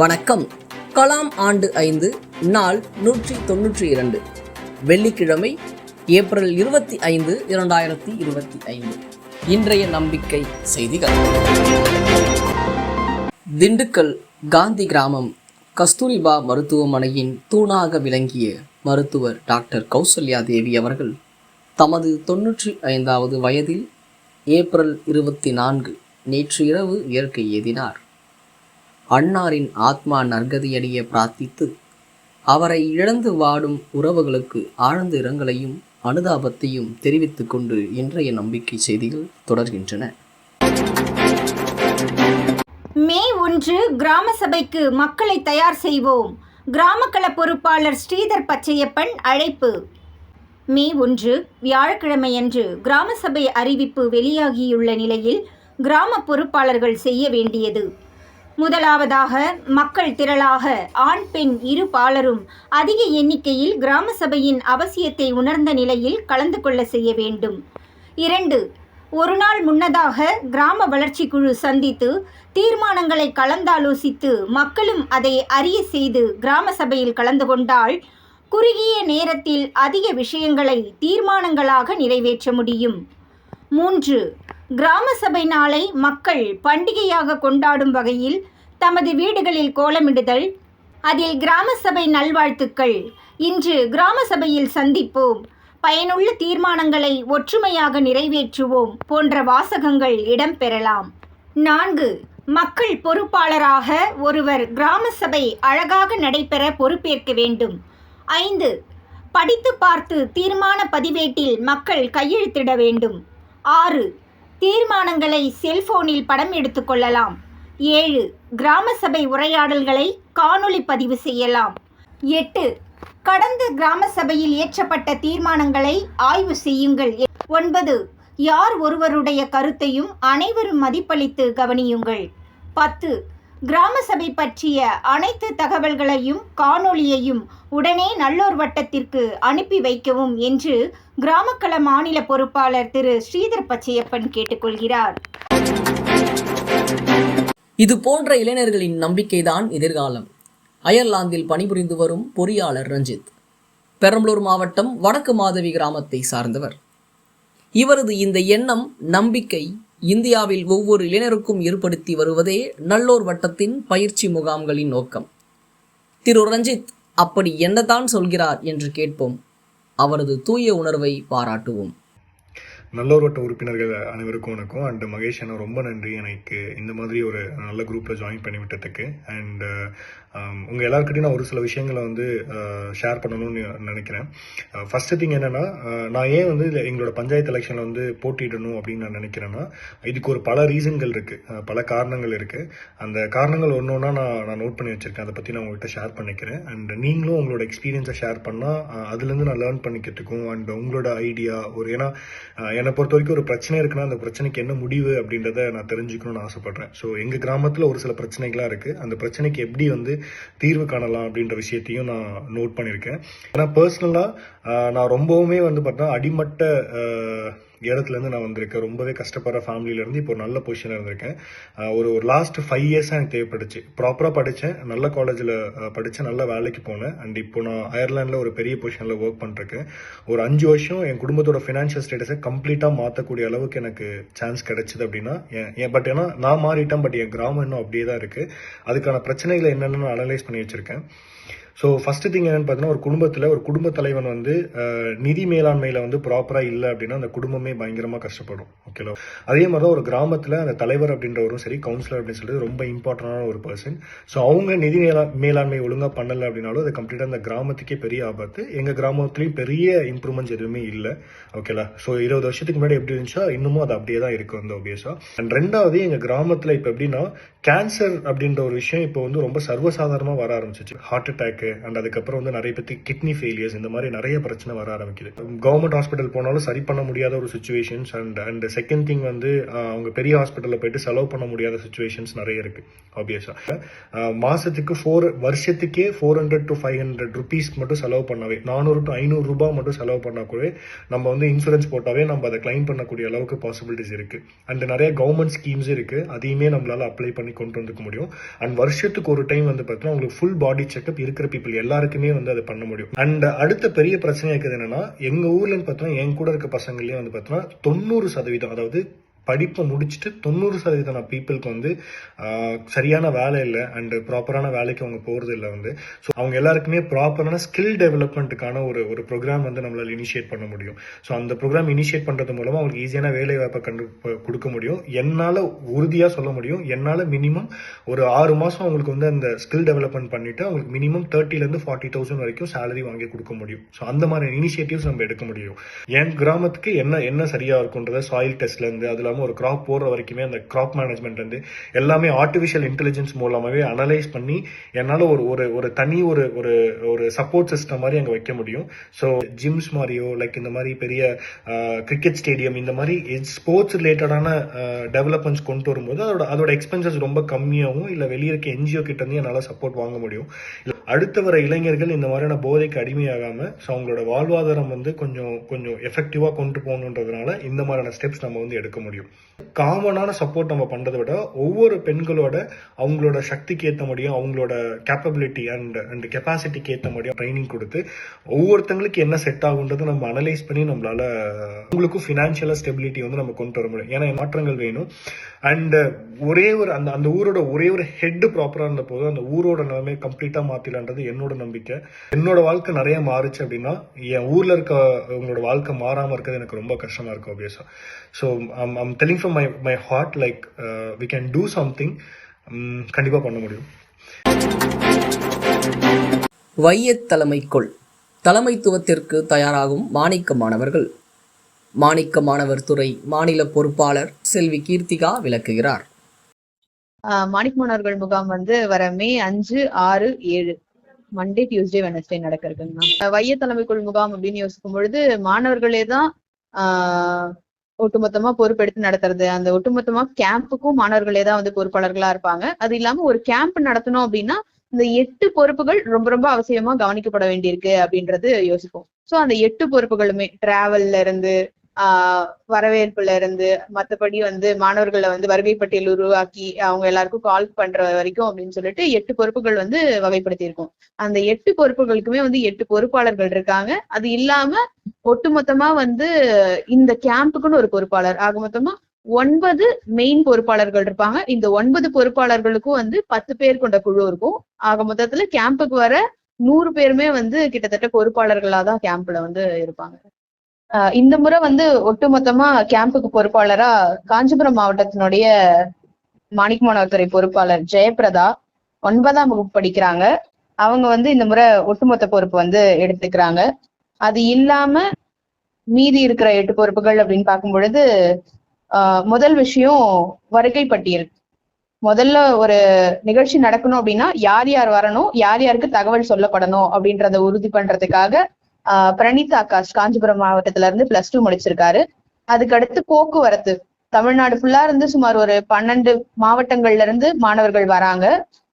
வணக்கம். கலாம் ஆண்டு ஐந்து நாள் நூற்றி தொன்னூற்றி இரண்டு. வெள்ளிக்கிழமை ஏப்ரல் இருபத்தி ஐந்து இரண்டாயிரத்தி இருபத்தி ஐந்து. இன்றைய நம்பிக்கை செய்திகள். திண்டுக்கல் காந்தி கிராமம் கஸ்தூரிபா மருத்துவமனையின் தூணாக விளங்கிய மருத்துவர் டாக்டர் கௌசல்யா தேவி அவர்கள் தமது தொன்னூற்றி ஐந்தாவது வயதில் ஏப்ரல் இருபத்தி நான்கு நேற்று இரவு இயற்கை எதினார் அன்னாரின் ஆத்மா நற்கதியடைய பிரார்த்தித்து அவரை இழந்து வாடும் உறவுகளுக்கு ஆழ்ந்த இரங்கலையும் அனுதாபத்தையும் தெரிவித்துக் கொண்டு இன்றைய நம்பிக்கை செய்திகள் தொடர்கின்றன. மே ஒன்று கிராம சபைக்கு மக்களை தயார் செய்வோம். கிராமக்கள பொறுப்பாளர் ஸ்ரீதர் பச்சையப்பன் அழைப்பு. மே ஒன்று வியாழக்கிழமையன்று கிராம சபை அறிவிப்பு வெளியாகியுள்ள நிலையில் கிராம பொறுப்பாளர்கள் செய்ய வேண்டியது. முதலாவதாக மக்கள் திரளாக ஆண் பெண் இரு பாலரும் அதிக எண்ணிக்கையில் கிராம சபையின் அவசியத்தை உணர்ந்த நிலையில் கலந்து கொள்ள செய்ய வேண்டும். இரண்டு ஒரு நாள் முன்னதாக கிராம வளர்ச்சி குழு சந்தித்து தீர்மானங்களை கலந்தாலோசித்து மக்களும் அதை அறிய செய்து கிராம சபையில் கலந்து கொண்டால் குறுகிய நேரத்தில் அதிக விஷயங்களை தீர்மானங்களாக நிறைவேற்ற முடியும். மூன்று. கிராம சபை நாளை மக்கள் பண்டிகையாக கொண்டாடும் வகையில் தமது வீடுகளில் கோலமிடுதல். அதில் கிராம சபை நல்வாழ்த்துக்கள். இன்று கிராம சபையில் சந்திப்போம். பயனுள்ள தீர்மானங்களை ஒற்றுமையாக நிறைவேற்றுவோம் போன்ற வாசகங்கள் இடம்பெறலாம் நான்கு. மக்கள் பொறுப்பாளராக ஒருவர் கிராம சபை அழகாக நடைபெற பொறுப்பேற்க வேண்டும். ஐந்து. படித்து பார்த்து தீர்மான பதிவேட்டில் மக்கள் கையெழுத்திட வேண்டும். ஆறு. தீர்மானங்களை செல்போனில் படம் எடுத்துக்கொள்ளலாம் ஏழு. கிராம சபை உரையாடல்களை காணொளி பதிவு செய்யலாம். எட்டு. கடந்த கிராம சபையில் இயற்றப்பட்ட தீர்மானங்களை ஆய்வு செய்யுங்கள். ஒன்பது. யார் ஒருவருடைய கருத்தையும் அனைவரும் மதிப்பளித்து கவனியுங்கள். பத்து. கிராம சபை பற்றிய அனைத்து தகவல்களையும் காணொளியையும் உடனே நல்லோர் வட்டத்திற்கு அனுப்பி வைக்கவும் என்று கிராமக்கள மாநில பொறுப்பாளர் திரு. ஸ்ரீதர் பச்சையப்பன் கேட்டுக்கொள்கிறார். இது போன்ற இளைஞர்களின் நம்பிக்கைதான் எதிர்காலம். அயர்லாந்தில் பணிபுரிந்து வரும் பொறியாளர் ரஞ்சித் பெரம்பலூர் மாவட்டம் வடக்கு மாதவி கிராமத்தை சார்ந்தவர். இவரது இந்த எண்ணம் நம்பிக்கை இந்தியாவில் ஒவ்வொரு இளைஞருக்கும் ஏற்படுத்தி வருவதே நல்லோர் வட்டத்தின் பயிற்சி முகாம்களின் நோக்கம். திரு ரஞ்சித் அப்படி என்னதான் சொல்கிறார் என்று கேட்போம். அவரது தூய உணர்வை பாராட்டுவோம். நல்லோர்வட்ட உறுப்பினர்கள் அனைவருக்கும் வணக்கம். அண்ட் மகேஷ் அண்ணா ரொம்ப நன்றி. எனக்கு இந்த மாதிரி ஒரு நல்ல குரூப்பில் ஜாயின் பண்ணி விட்டதுக்கு. அண்ட் um, உங்கள் எல்லாருக்கிட்டையும் நான் ஒரு சில விஷயங்களை வந்து uh, ஷேர் பண்ணணும்னு நினைக்கிறேன். ஃபஸ்ட்டு திங் என்னென்னா நான் ஏன் வந்து எங்களோட பஞ்சாயத்து எலெக்ஷனில் வந்து போட்டியிடணும் அப்படின்னு நான் நினைக்கிறேன்னா இதுக்கு ஒரு பல ரீசன்கள் இருக்குது uh, பல காரணங்கள் இருக்குது அந்த காரணங்கள் ஒன்று ஒன்றா நான் நான் நோட் பண்ணி வச்சுருக்கேன். அதை பற்றி நான் உங்கள்கிட்ட ஷேர் பண்ணிக்கிறேன். அண்ட் நீங்களும் உங்களோட எக்ஸ்பீரியன்ஸை ஷேர் பண்ணால் uh, அதுலேருந்து நான் லேர்ன் பண்ணிக்கிறதுக்கும் அண்ட் உங்களோட ஐடியா ஒரு ஏன்னா என்னை பொறுத்த வரைக்கும் ஒரு பிரச்சனை இருக்குன்னா அந்த பிரச்சனைக்கு என்ன முடிவு அப்படின்றத நான் தெரிஞ்சுக்கணும்னு ஆசைப்படுறேன். ஸோ எங்கள் கிராமத்தில் ஒரு சில பிரச்சனைகளாக இருக்குது அந்த பிரச்சனைக்கு எப்படி வந்து தீர்வு காணலாம் அப்படின்ற விஷயத்தையும் நான் நோட் பண்ணியிருக்கேன். ஏன்னா பர்சனலாக நான் ரொம்பவுமே வந்து பார்த்தா அடிமட்ட இடத்துலேருந்து நான் வந்திருக்கேன். ரொம்பவே கஷ்டப்படுற ஃபேமிலியிலேருந்து இப்போ நல்ல பொசிஷனில் இருந்திருக்கேன். ஒரு ஒரு லாஸ்ட் ஃபைவ் இயர்ஸாக எனக்கு தேவைப்பட்டுச்சு. ப்ராப்பராக படித்தேன். நல்ல காலேஜில் படித்தேன். நல்ல வேலைக்கு போனேன். அண்ட் இப்போ நான் அயர்லாண்டில் ஒரு பெரிய பொசிஷனில் ஒர்க் பண்ணிருக்கேன் ஒரு அஞ்சு வருஷம் என் குடும்பத்தோட ஃபினான்ஷியல் ஸ்டேட்டஸை கம்ப்ளீட்டாக மாற்றக்கூடிய அளவுக்கு எனக்கு சான்ஸ் கிடைச்சிது அப்படின்னா ஏன் பட் ஏன்னா நான் மாறிட்டேன் பட் என் கிராமம் இன்னும் அப்படியே தான் இருக்குது அதுக்கான பிரச்சனைகளை என்னென்னு அனலைஸ் பண்ணி வச்சுருக்கேன். ஸோ ஃபஸ்ட்டு திங் என்னென்னு பார்த்தீங்கன்னா ஒரு குடும்பத்தில் ஒரு குடும்ப தலைவன் வந்து நிதி மேலாண்மையில் வந்து ப்ராப்பராக இல்லை அப்படின்னா அந்த குடும்பமே பயங்கரமாக கஷ்டப்படும். ஓகேலா அதே மாதிரி தான் ஒரு கிராமத்தில் அந்த தலைவர் அப்படின்றவரும் சரி கவுன்சிலர் அப்படின்னு சொல்லிட்டு ரொம்ப இம்பார்ட்டண்டான ஒரு பர்சன் ஸோ அவங்க நிதி மேலா மேலாண்மை ஒழுங்காக பண்ணலை அப்படின்னாலும் அது கம்ப்ளீட்டாக அந்த கிராமத்துக்கே பெரிய ஆபத்து. எங்கள் கிராமத்துலேயும் பெரிய இம்ப்ரூவ்மெண்ட்ஸ் எதுவுமே இல்லை. ஓகேலா ஸோ இருபது வருஷத்துக்கு முன்னாடி எப்படி இருந்துச்சோ இன்னமும் அது அப்படியே தான் இருக்கும் அந்த ஒபியஸாக அண்ட் ரெண்டாவது எங்கள் கிராமத்தில் இப்போ எப்படின்னா கேன்சர் அப்படின்ற ஒரு விஷயம் இப்போ வந்து ரொம்ப சர்வசாதாரணமாக வர ஆரம்பிச்சிச்சு. ஹார்ட் அட்டாக் அட்டாக்கு அண்ட் அதுக்கப்புறம் வந்து நிறைய பேருக்கு கிட்னி ஃபெயிலியர்ஸ் இந்த மாதிரி நிறைய பிரச்சனை வர ஆரம்பிக்குது. கவர்மெண்ட் ஹாஸ்பிட்டல் போனாலும் சரி பண்ண முடியாத ஒரு situations and and second thing வந்து அவங்க பெரிய ஹாஸ்பிட்டலில் போயிட்டு செலவு பண்ண முடியாத சுச்சுவேஷன்ஸ் நிறைய இருக்கு ஆப்வியஸாக மாசத்துக்கு four வருஷத்துக்கே four hundred to five hundred rupees மட்டும் செலவு பண்ணவே நானூறு டு ஐநூறு ரூபாய் மட்டும் செலவு பண்ணா கூட நம்ம வந்து இன்சூரன்ஸ் போட்டாவே நம்ம அதை கிளைம் பண்ணக்கூடிய அளவுக்கு பாசிபிலிட்டிஸ் இருக்கு. அண்ட் நிறைய கவர்மெண்ட் ஸ்கீம்ஸ் இருக்கு அதையுமே நம்மளால அப்ளை பண்ணி கொண்டு வந்துக்க முடியும். அண்ட் வருஷத்துக்கு ஒரு டைம் வந்து பார்த்தீங்கன்னா உங்களுக்கு ஃபுல் பாடி செக்அப் இருக்கிற பீப்புள் எல்லாருக்குமே வந்து அதை பண்ண முடியும். அண்ட் அடுத்த பெரிய பிரச்சனை இருக்குது என்னன்னா எங்க ஊர்ல பார்த்தோம்னா என் கூட இருக்க பசங்களையும் வந்து பார்த்தோம்னா தொண்ணூறு சதவீதம் அதாவது படிப்பை முடிச்சுட்டு தொண்ணூறு சதவீதம் பீப்புளுக்கு வந்து சரியான வேலை இல்லை அண்டு ப்ராப்பரான வேலைக்கு அவங்க போகிறது இல்லை வந்து. ஸோ அவங்க எல்லாருக்குமே ப்ராப்பரான ஸ்கில் டெவலப்மெண்ட்டுக்கான ஒரு ஒரு ப்ரோக்ராம் வந்து நம்மளால் இனிஷியேட் பண்ண முடியும். ஸோ அந்த ப்ரோக்ராம் இனிஷியேட் பண்ணுறது மூலமாக அவங்களுக்கு ஈஸியான வேலை வாய்ப்பை கண்டு கொடுக்க முடியும். என்னால் உறுதியாக சொல்ல முடியும். என்னால் மினிமம் ஒரு ஆறு மாதம் அவங்களுக்கு வந்து அந்த ஸ்கில் டெவலப்மெண்ட் பண்ணிவிட்டு அவங்களுக்கு மினிமம் தேர்ட்டிலேருந்து ஃபார்ட்டி தௌசண்ட் வரைக்கும் சேலரி வாங்கி கொடுக்க முடியும். ஸோ அந்த மாதிரி இனிஷியேட்டிவ்ஸ் நம்ம எடுக்க முடியும். என் கிராமத்துக்கு என்ன என்ன சரியாக இருக்குன்றத சாயில் டெஸ்ட்லேருந்து அதில் இல்லாமல் ஒரு கிராப் போடுற வரைக்குமே அந்த கிராப் மேனேஜ்மெண்ட் வந்து எல்லாமே ஆர்டிஃபிஷியல் இன்டெலிஜென்ஸ் மூலமாகவே அனலைஸ் பண்ணி என்னால் ஒரு ஒரு ஒரு தனி ஒரு ஒரு ஒரு சப்போர்ட் சிஸ்டம் மாதிரி அங்கே வைக்க முடியும். ஸோ ஜிம்ஸ் மாதிரியோ லைக் இந்த மாதிரி பெரிய கிரிக்கெட் ஸ்டேடியம் இந்த மாதிரி ஸ்போர்ட்ஸ் ரிலேட்டடான டெவலப்மெண்ட்ஸ் கொண்டு வரும்போது அதோட அதோட எக்ஸ்பென்சஸ் ரொம்ப கம்மியாகவும் இல்லை வெளியே இருக்க என்ஜிஓ கிட்ட வந்து என்னால் சப்போர்ட் வாங்க முடியும். அடுத்து வர இளைஞர்கள் இந்த மாதிரியான போதைக்கு அடிமையாகாம ஸோ அவங்களோட வாழ்வாதாரம் வந்து கொஞ்சம் கொஞ்சம் எஃபெக்டிவாக கொண்டு போகணுன்றதுனால இந்த மாதிரியான ஸ்டெப்ஸ் நம்ம வந்து எடுக்க முடியும். காமனான சப்போர்ட் நம்ம பண்ணுறதை விட ஒவ்வொரு பெண்களோட அவங்களோட சக்திக்கு ஏற்ற முடியும் அவங்களோட கேப்பபிலிட்டி அண்ட் அண்ட் கெப்பாசிட்டிக்கு ஏற்ற முடியும் ட்ரைனிங் கொடுத்து ஒவ்வொருத்தங்களுக்கு என்ன செட் ஆகுன்றதை நம்ம அனலைஸ் பண்ணி நம்மளால அவங்களுக்கும் ஃபினான்ஷியலாக ஸ்டெபிலிட்டி வந்து நம்ம கொண்டு வர முடியும். ஏன்னா மாற்றங்கள் வேணும். அண்ட் ஒரே ஒரு அந்த அந்த ஊரோட ஒரே ஒரு ஹெட் ப்ராப்பராக இருந்த போது அந்த ஊரோட நிலைமை மாற்றி மாத்திலான்றது என்னோட நம்பிக்கை. என்னோட வாழ்க்கை நிறைய மாறுச்சு அப்படின்னா என் ஊர்ல இருக்க உங்களோட வாழ்க்கை மாறாம இருக்கிறது எனக்கு ரொம்ப கஷ்டமா இருக்கும் ஆப்வியஸா so I'm telling from my my heart like we can do something கண்டிப்பா பண்ண முடியும். வையத் தலைமைக்குள். தலைமைத்துவத்திற்கு தயாராகும் மாணிக்க மாணவர்கள். மாணிக்க மாணவர் துறை மாநில பொறுப்பாளர் செல்வி கீர்த்திகா விளக்குகிறார். ஆஹ் மாணிக் மாணவர்கள் முகாம் வந்து வர மே அஞ்சு ஆறு ஏழு. மண்டே டியூஸ்டே வெனஸ்டே நடக்க இருக்குங்கண்ணா வைய தலைமைக்குள் முகாம் அப்படின்னு யோசிக்கும் பொழுது மாணவர்களே தான் ஆஹ் ஒட்டுமொத்தமா பொறுப்பெடுத்து நடத்துறது. அந்த ஒட்டுமொத்தமா கேம்புக்கும் மாணவர்களே தான் வந்து பொறுப்பாளர்களா இருப்பாங்க. அது இல்லாம ஒரு கேம்ப் நடத்தணும் அப்படின்னா இந்த எட்டு பொறுப்புகள் ரொம்ப ரொம்ப அவசியமா கவனிக்கப்பட வேண்டியிருக்கு அப்படின்றது யோசிப்போம். சோ அந்த எட்டு பொறுப்புகளுமே டிராவல்ல இருந்து ஆஹ் வரவேற்புல இருந்து மத்தபடி வந்து மாணவர்களை வந்து வருகை பட்டியல் உருவாக்கி அவங்க எல்லாருக்கும் கால் பண்ற வரைக்கும் அப்படின்னு சொல்லிட்டு எட்டு பொறுப்புகள் வந்து வகைப்படுத்தி இருக்கோம் அந்த எட்டு பொறுப்புகளுக்குமே வந்து எட்டு பொறுப்பாளர்கள் இருக்காங்க. அது இல்லாம ஒட்டுமொத்தமா வந்து இந்த கேம்புக்குன்னு ஒரு பொறுப்பாளர். ஆக மொத்தமா ஒன்பது மெயின் பொறுப்பாளர்கள் இருப்பாங்க. இந்த ஒன்பது பொறுப்பாளர்களுக்கும் வந்து பத்து பேர் கொண்ட குழு இருக்கும். ஆக மொத்தத்துல கேம்புக்கு வர நூறு பேருமே வந்து கிட்டத்தட்ட பொறுப்பாளர்களா தான் கேம்ப்ல வந்து இருப்பாங்க. இந்த முறை வந்து ஒட்டுமொத்தமா கேம்புக்கு பொறுப்பாளரா காஞ்சிபுரம் மாவட்டத்தினுடைய மாணிக் மாணவத்துறை பொறுப்பாளர் ஜெயபிரதா ஒன்பதாம் வகுப்பு படிக்கிறாங்க. அவங்க வந்து இந்த முறை ஒட்டுமொத்த பொறுப்பு வந்து எடுத்துக்கிறாங்க. அது இல்லாம மீதி இருக்கிற எட்டு பொறுப்புகள் அப்படின்னு பார்க்கும் பொழுது முதல் விஷயம் வருகை பட்டியல் முதல்ல ஒரு நிகழ்ச்சி நடக்கணும் அப்படின்னா யார் யார் வரணும் யார் யாருக்கு தகவல் சொல்லப்படணும் அப்படின்றத உறுதி பண்றதுக்காக பிரணீத் ஆகாஷ் காஞ்சிபுரம் மாவட்டத்துல இருந்து பிளஸ் டூ முடிச்சிருக்காரு. அதுக்கடுத்து போக்குவரத்து. தமிழ்நாடு ஃபுல்லா இருந்து சுமார் ஒரு பன்னெண்டு மாவட்டங்கள்ல இருந்து மாணவர்கள் வராங்க.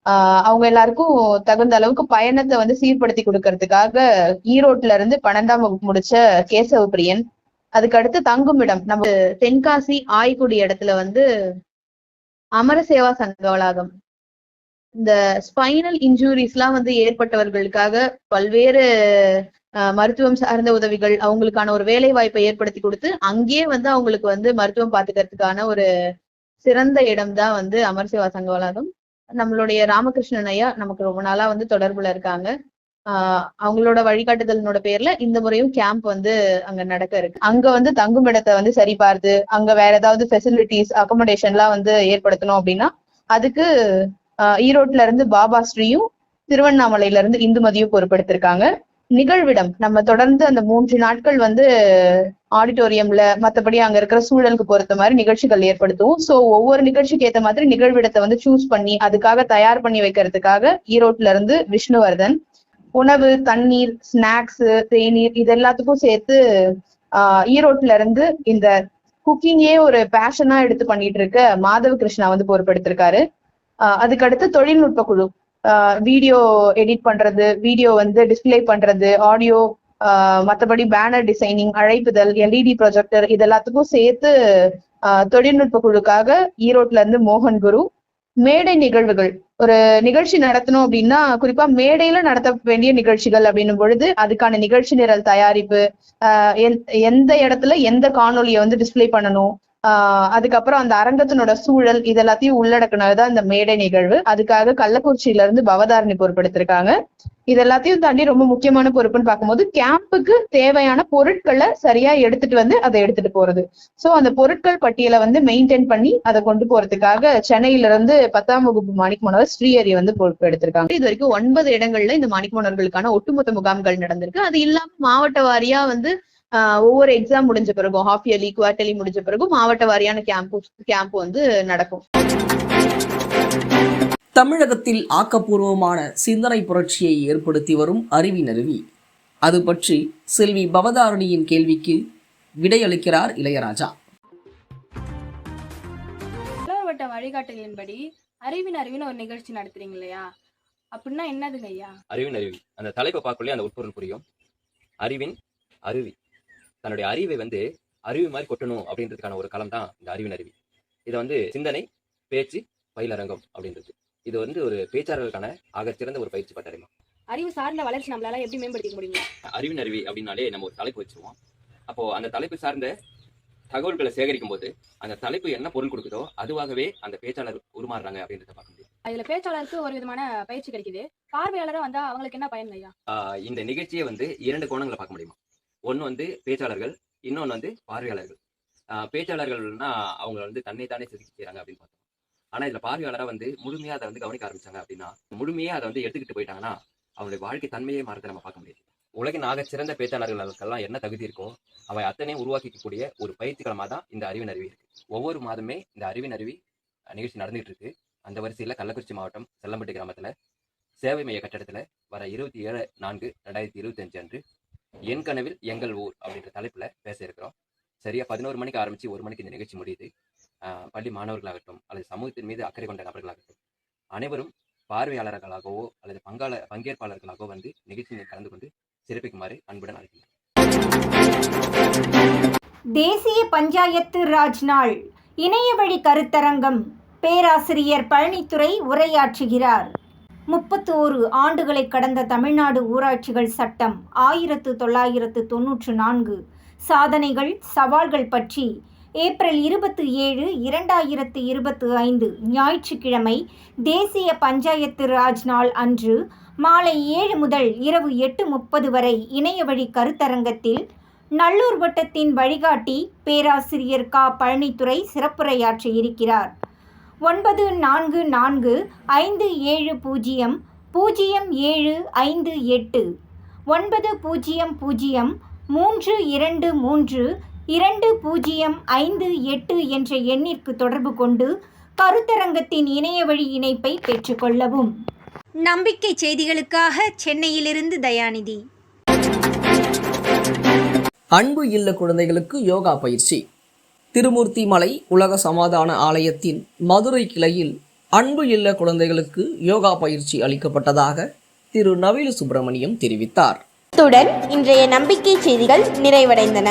ஆஹ் அவங்க எல்லாருக்கும் தகுந்த அளவுக்கு பயணத்தை வந்து சீர்படுத்தி கொடுக்கறதுக்காக ஈரோட்ல இருந்து பன்னெண்டாம் வகுப்பு முடிச்ச கேசவ பிரியன் அதுக்கடுத்து தங்குமிடம் நம்ம தென்காசி ஆய்க்குடி இடத்துல வந்து அமரசேவா சங்க வளாகம். இந்த ஸ்பைனல் இன்ஜூரிஸ் எல்லாம் வந்து ஏற்பட்டவர்களுக்காக பல்வேறு மருத்துவம் சார்ந்த உதவிகள் அவங்களுக்கான ஒரு வேலை வாய்ப்பை ஏற்படுத்தி கொடுத்து அங்கேயே வந்து அவங்களுக்கு வந்து மருத்துவம் பார்த்துக்கிறதுக்கான ஒரு சிறந்த இடம் தான் வந்து அமர்சேவா சங்க வளாகம். நம்மளுடைய ராமகிருஷ்ணன் ஐயா நமக்கு ரொம்ப நாளா வந்து தொடர்புல இருக்காங்க. ஆஹ் அவங்களோட வழிகாட்டுதலினோட பேர்ல இந்த முறையும் கேம்ப் வந்து அங்க நடக்க இருக்கு. அங்க வந்து தங்கும் இடத்தை வந்து சரி பார்த்து அங்க வேற ஏதாவது ஃபெசிலிட்டிஸ் அகாமடேஷன்லாம் வந்து ஏற்படுத்தணும் அப்படின்னா அதுக்கு ஈரோட்ல இருந்து பாபா ஸ்ரீயும் திருவண்ணாமலையில இருந்து இந்துமதியும் பொறுப்பெடுத்திருக்காங்க. நிகழ்விடம். நம்ம தொடர்ந்து அந்த மூன்று நாட்கள் வந்து ஆடிட்டோரியம்ல மத்தபடி அங்க இருக்கிற சூழலுக்கு பொறுத்த மாதிரி நிகழ்ச்சிகள் ஏற்படுத்துவோம். சோ ஒவ்வொரு நிகழ்ச்சிக்கு ஏத்த மாதிரி நிகழ்விடத்தை வந்து சூஸ் பண்ணி அதுக்காக தயார் பண்ணி வைக்கிறதுக்காக ஈரோட்ல இருந்து விஷ்ணுவர்தன் உணவு தண்ணீர் ஸ்நாக்ஸ் தேநீர் இது எல்லாத்துக்கும் சேர்த்து ஆஹ் ஈரோட்ல இருந்து இந்த குக்கிங்கே ஒரு பேஷனா எடுத்து பண்ணிட்டு இருக்க மாதவ கிருஷ்ணா வந்து பொறுப்படுத்திருக்காரு. ஆஹ் அதுக்கடுத்து தொழில்நுட்ப குழு. வீடியோ எடிட் பண்றது வீடியோ வந்து டிஸ்பிளே பண்றது ஆடியோ மற்றபடி பேனர் டிசைனிங் அழைப்புதல் எல்இடி ப்ரொஜெக்டர் இது எல்லாத்துக்கும் சேர்த்து ஆஹ் தொழில்நுட்ப குழுக்காக ஈரோட்ல இருந்து மோகன் குரு மேடை நிகழ்வுகள். ஒரு நிகழ்ச்சி நடத்தணும் அப்படின்னா குறிப்பா மேடையில நடத்த வேண்டிய நிகழ்ச்சிகள் அப்படின்னும் பொழுது அதுக்கான நிகழ்ச்சி நிரல் தயாரிப்பு ஆஹ் எந்- எந்த இடத்துல எந்த காணொலியை வந்து டிஸ்பிளே பண்ணணும் ஆஹ் அதுக்கப்புறம் அந்த அரங்கத்தினோட சூழல் இது எல்லாத்தையும் உள்ளடக்கினதுதான் இந்த மேடை நிகழ்வு. அதுக்காக கள்ளக்குறிச்சியில இருந்து பவதாரணி பொறுப்பெடுத்திருக்காங்க. இது எல்லாத்தையும் தாண்டி ரொம்ப முக்கியமான பொறுப்புன்னு பார்க்கும்போது கேம்புக்கு தேவையான பொருட்களை சரியா எடுத்துட்டு வந்து அதை எடுத்துட்டு போறது. சோ அந்த பொருட்கள் பட்டியலை வந்து மெயின்டைன் பண்ணி அதை கொண்டு போறதுக்காக சென்னையில இருந்து பத்தாம் வகுப்பு மாணிக்க மாணவர் ஸ்ரீஹரி வந்து பொறுப்பு எடுத்திருக்காங்க இது வரைக்கும் ஒன்பது இடங்கள்ல இந்த மாணிக்க மாணவர்களுக்கான ஒட்டுமொத்த முகாம்கள் நடந்திருக்கு. அது இல்லாம மாவட்ட வாரியா வந்து ஒவ்வொரு எக்ஸாம் முடிஞ்ச பிறகும் ஹாஃப் இயர்லி குவார்டர்லி முடிஞ்ச பிறகும் மாவட்ட வாரியான கேம்ப் கேம்ப் வந்து நடக்கும். தமிழகத்தில் ஆக்கப்பூர்வமான சிந்தனை புரட்சியை ஏற்படுத்தி வரும் அறிவினருவி அது பற்றி செல்வி பவதாரணியின் கேள்விக்கு விடையளிக்கிறார் இளையராஜா. வட்ட வழிகாட்டுதலின்படி அறிவின் அறிவின் ஒரு நிகழ்ச்சி நடத்துறீங்க இல்லையா? அப்படின்னா என்னதுங்க ஐயா? அறிவின் அருவி அந்த தலைப்பை பார்க்கலே அந்த உட்பொருள் புரியும். அறிவின் அருவி தன்னுடைய அறிவை வந்து அருவி மாதிரி கொட்டணும் அப்படின்றதுக்கான ஒரு களம் தான் இந்த அறிவின் அருவி. இதை வந்து சிந்தனை பேச்சு பயிலரங்கம் அப்படின்றது. இது வந்து ஒரு பேச்சாளர்களுக்கான ஆகச்சிறந்த ஒரு பயிற்சி பட்டறைமா அறிவு சார்ந்த வளர்ச்சி நம்மளால எப்படி மேம்படுத்திக்க முடியுங்க அறிவின் அருவி அப்படின்னாலே நம்ம ஒரு தலைப்பு வச்சிருவோம். அப்போ அந்த தலைப்பு சார்ந்த தகவல்களை சேகரிக்கும் போது அந்த தலைப்பு என்ன பொருள் கொடுக்குதோ அதுவாகவே அந்த பேச்சாளர் உருமாறுறாங்க அப்படின்றத பார்க்க முடியும். அதுல பேச்சாளருக்கு ஒரு விதமான பயிற்சி கிடைக்குது. பார்வையாளரா வந்தா அவங்களுக்கு என்ன பயன் ஐயா? இந்த நிகழ்ச்சியை வந்து இரண்டு கோணங்களை பார்க்க முடியுமா? ஒன்று வந்து பேச்சாளர்கள் இன்னொன்று வந்து பார்வையாளர்கள். பேச்சாளர்கள்னா அவங்க வந்து தன்னை தானே செதுக்கி அப்படின்னு பார்த்தோம். ஆனால் இதில் பார்வையாளராக வந்து முழுமையாக அதை வந்து கவனிக்க ஆரம்பிச்சாங்க அப்படின்னா முழுமையாக அதை வந்து எடுத்துக்கிட்டு போயிட்டாங்கன்னா அவங்களுடைய வாழ்க்கை தன்மையே மாறதை நம்ம பார்க்க முடியாது. உலகின் ஆக சிறந்த பேச்சாளர்களுக்கெல்லாம் என்ன தகுதி இருக்கோ அவை அத்தனை உருவாக்கிக்கக்கூடிய ஒரு பயிற்சிகளமாக தான் இந்த அறிவின் அருவி இருக்கு. ஒவ்வொரு மாதமே இந்த அறிவின் அருவி நிகழ்ச்சி நடந்துகிட்டு இருக்கு அந்த வரிசையில் கள்ளக்குறிச்சி மாவட்டம் செல்லம்பட்டு கிராமத்தில் சேவை மைய கட்டடத்தில் வர இருபத்தி ஏழு நான்கு ரெண்டாயிரத்தி இருபத்தஞ்சு அன்று என் கனவில் எங்கள் ஊர் அப்படின்ற தலைப்பில் பேச இருக்கிறோம். சரியா பதினோரு மணிக்கு ஆரம்பித்து ஒரு மணிக்கு இந்த நிகழ்ச்சி முடியுது. ஆஹ் பள்ளி மாணவர்களாகட்டும் அல்லது சமூகத்தின் மீது அக்கறை கொண்ட நபர்களாகட்டும் அனைவரும் பார்வையாளர்களாகவோ அல்லது பங்காள பங்கேற்பாளர்களாகவோ வந்து நிகழ்ச்சியில் கலந்து கொண்டு சிறப்பிக்குமாறு அன்புடன் அழைக்கிறேன் தேசிய பஞ்சாயத்து ராஜ் நாள். இணையவழி கருத்தரங்கம். பேராசிரியர் பழனித்துறை உரையாற்றுகிறார். முப்பத்தோரு ஆண்டுகளை கடந்த தமிழ்நாடு ஊராட்சிகள் சட்டம் ஆயிரத்து தொள்ளாயிரத்து தொன்னூற்று நான்கு. சாதனைகள் சவால்கள் பற்றி ஏப்ரல் இருபத்தி ஏழு இரண்டாயிரத்து இருபத்து ஐந்து ஞாயிற்றுக்கிழமை தேசிய பஞ்சாயத்து ராஜ் நாள் அன்று மாலை ஏழு முதல் இரவு எட்டு முப்பது வரை இணையவழி கருத்தரங்கத்தில் நல்லூர் வட்டத்தின் வழிகாட்டி பேராசிரியர் கா. பழனித்துறை சிறப்புரையாற்ற இருக்கிறார். ஒன்பது நான்கு நான்கு ஐந்து ஏழு பூஜ்ஜியம் பூஜ்ஜியம் ஏழு ஐந்து எட்டு. ஒன்பது பூஜ்ஜியம் பூஜ்ஜியம் மூன்று இரண்டு மூன்று இரண்டு பூஜ்ஜியம் ஐந்து எட்டு என்ற எண்ணிற்கு தொடர்பு கொண்டு கருத்தரங்கத்தின் இணையவழி இணைப்பை பெற்றுக்கொள்ளவும். நம்பிக்கை செய்திகளுக்காக சென்னையிலிருந்து தயாநிதி. அன்பு இல்ல குழந்தைகளுக்கு யோகா பயிற்சி. திருமூர்த்தி மலை உலக சமாதான ஆலயத்தின் மதுரை கிளையில் அன்பு இல்ல குழந்தைகளுக்கு யோகா பயிற்சி அளிக்கப்பட்டதாக திரு நவீன சுப்பிரமணியம் தெரிவித்தார். இத்துடன் இன்றைய நம்பிக்கை செய்திகள் நிறைவடைந்தன.